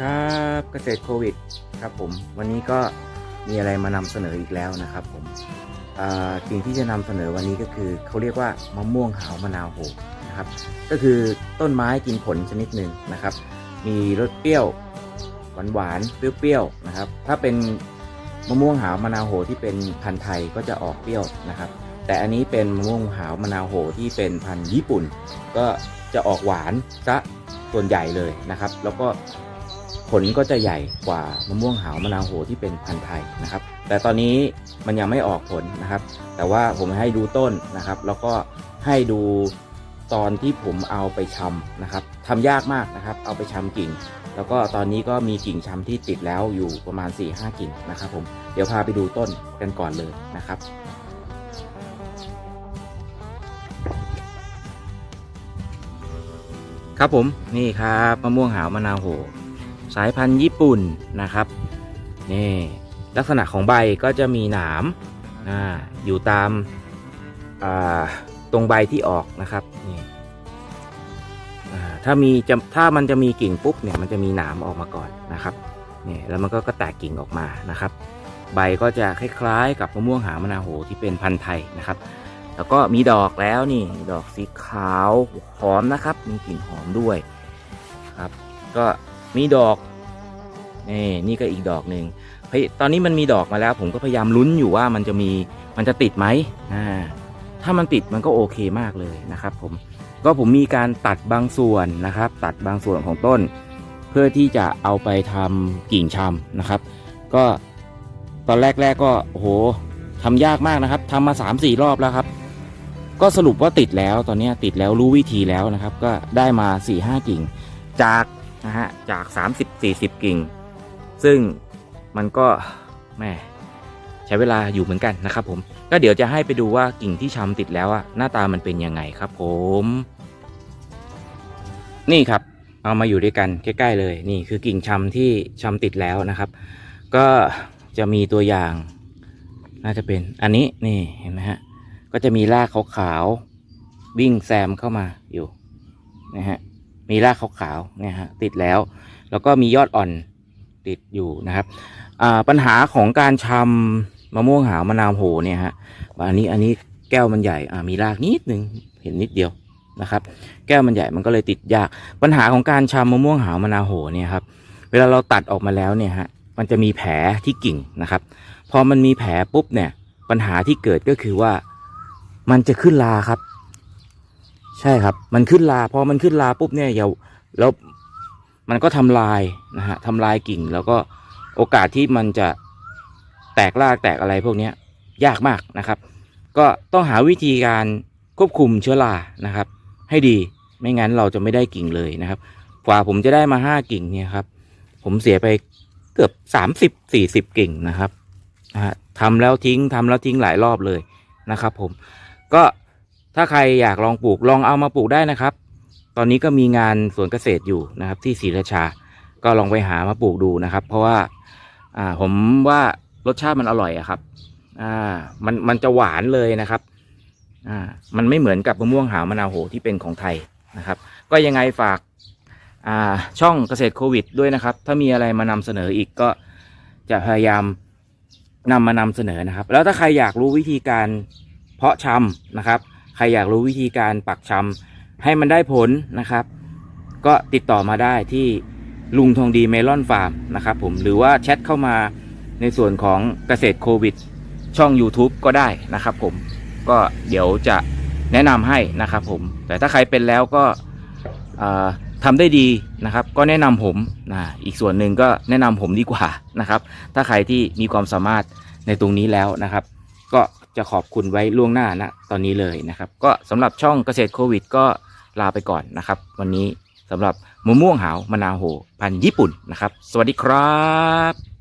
ครับเกษตรโควิดครับผมวันนี้ก็มีอะไรมานำเสนออีกแล้วนะครับผมสิ่งที่จะนำเสนอวันนี้ก็คือเขาเรียกว่ามะม่วงหาวมะนาวโหนะครับก็คือต้นไม้กินผลชนิดหนึ่งนะครับ มีรสเปรี้ยวหวานหวานๆเปรี้ยวๆนะครับ ถ้าเป็นมะม่วงหาวมะนาวโหที่เป็นพันธุ์ไทยก็จะออกเปรี้ยวนะครับ แต่อันนี้เป็นมะม่วงหาวมะนาวโหที่เป็นพันธุ์ญี่ปุ่น ก็จะออกหวานซะส่วนใหญ่เลยนะครับ แล้วก็ ผลก็จะใหญ่กว่ามะม่วงหาวมะนาวโหที่เป็นพันธุ์ไทยนะครับ แต่ตอนนี้มันยังไม่ออกผลนะครับ แต่ว่าผมให้ดูต้นนะครับ แล้วก็ให้ดูตอนที่ผมเอาไปชำนะครับทำยากมากนะครับ เอาไปชำกิ่ง แล้วก็ตอนนี้ก็มีกิ่งชำที่ติดแล้วอยู่ประมาณ 4-5 กิ่งนะครับผมเดี๋ยวพาไปดูต้นกันก่อนเลยนะครับครับผมนี่ครับมะม่วงหาวมะนาวโหายพันธุ์ญี่ปุ่นนะครับนี่ลักษณะของใบก็จะมีหนามออยู่ตามาตรงใบที่ออกนะครับนี่ถ้ามีจะถ้ามันจะมีกิ่งปุ๊บเนี่ยมันจะมีหนามออกมาก่อนนะครับนี่แล้วมันก็ก็แตกกิ่งออกมานะครับ ใบก็จะคล้ายๆ กับมะม่วงหามะนาโหที่เป็นพันธุ์ไทยนะครับ แล้วก็มีดอกแล้วนี่ดอกสีขาวหอมนะครับ มีกลิ่นหอมด้วยครับ ก็มีดอก นี่นี่ก็อีกดอกหนึ่งตอนนี้มันมีดอกมาแล้ว ผมก็พยายามลุ้นอยู่ว่ามันจะมีมันจะติดไหมอ่าถ้ามันติดมันก็โอเคมากเลยนะครับ ผมก็ผมมีการตัดบางส่วนนะครับ ตัดบางส่วนของต้น เพื่อที่จะเอาไปทำกิ่งชำนะครับ ก็ตอนแรกๆกก็โหทำยากมากนะครับทำมา3-4รอบแล้วครับ ก็สรุปว่าติดแล้วตอนนี้ติดแล้วรู้วิธีแล้วนะครับ ก็ได้มา4ี่ห้ากิ่ง จากนะฮะจาก 30-40 กิ่ง ซึ่งมันก็แม่ใช้เวลาอยู่เหมือนกันนะครับผมก็เดี๋ยวจะให้ไปดูว่ากิ่งที่ชำติดแล้วอะหน้าตามันเป็นยังไงครับ ผม นี่ครับ เอามาอยู่ด้วยกันใกล้ๆเลย นี่คือกิ่งชำที่ชำติดแล้วนะครับ ก็จะมีตัวอย่าง น่าจะเป็นอันนี้นี่เห็นไหมฮะก็จะมีรากขาวๆวิ่งแซมเข้ามาอยู่นะฮะมีรากขาวๆเนี่ยฮะติดแล้ว แล้วก็มียอดอ่อน ติดอยู่นะครับปัญหาของการชำมะม่วงหาวมะนาวโหเนี่ยฮะอันนี้อันนี้แก้วมันใหญ่มีรากนิดนึงเห็นนิดเดียวนะครับ แก้วมันใหญ่มันก็เลยติดยาก ปัญหาของการชำมะม่วงหาวมะนาวโหเนี่ยครับเวลาเราตัดออกมาแล้วเนี่ยฮะมันจะมีแผลที่กิ่งนะครับ พอมันมีแผลปุ๊บเนี่ยปัญหาที่เกิดก็คือว่ามันจะขึ้นลาครับ ใช่ครับ มันขึ้นลาพอมันขึ้นลาปุ๊บเนี่ยอย่าแล้ว มันก็ทำลายนะฮะทำลายกิ่ง แล้วก็โอกาสที่มันจะแตกรากแตกอะไรพวกนี้ยากมากนะครับ ก็ต้องหาวิธีการควบคุมเชื้อรานะครับ ให้ดีไม่งั้นเราจะไม่ได้กิ่งเลยนะครับกว่าผมจะได้มาห้ากิ่งเนี่ยครับ ผมเสียไปเกือบสามสิบสี่สิบกิ่งนะครับนะฮะทำแล้วทิ้งทำแล้วทิ้งหลายรอบเลยนะครับ ผมก็ถ้าใครอยากลองปลูกลองเอามาปลูกได้นะครับ ตอนนี้ก็มีงานสวนเกษตรอยู่นะครับ ที่ศรีราชา ก็ลองไปหามาปลูกดูนะครับ เพราะว่าอ่าผมว่ารสชาติมันอร่อยอะครับอ่ามันมันจะหวานเลยนะครับอ่ามันไม่เหมือนกับมะม่วงหาวมะนาวโหที่เป็นของไทยนะครับ ก็ยังไงฝากอ่าช่องเกษตรโควิด ด้วยนะครับ ถ้ามีอะไรมานำเสนออีกก็จะพยายามนำมานำเสนอนะครับ แล้วถ้าใครอยากรู้วิธีการเพาะชำนะครับ ใครอยากรู้วิธีการปักชำ ให้มันได้ผลนะครับ ก็ติดต่อมาได้ที่ลุงทองดีเมลอนฟาร์มนะครับผมหรือว่าแชทเข้ามาในส่วนของเกษตรโควิด ช่อง YouTube ก็ได้นะครับผมก็เดี๋ยวจะแนะนำให้นะครับผม แต่ถ้าใครเป็นแล้วก็ทำได้ดีนะครับ ก็แนะนำผมนะอีกส่วนหนึ่งก็แนะนำผมดีกว่านะครับ ถ้าใครที่มีความสามารถในตรงนี้แล้วนะครับ ก็จะขอบคุณไว้ล่วงหน้านะตอนนี้เลยนะครับ ก็สำหรับช่องเกษตรโควิด ก็ ลาไปก่อนนะครับ วันนี้สำหรับมะม่วงหาวมะนาวโหพันธุ์ญี่ปุ่นนะครับ สวัสดีครับ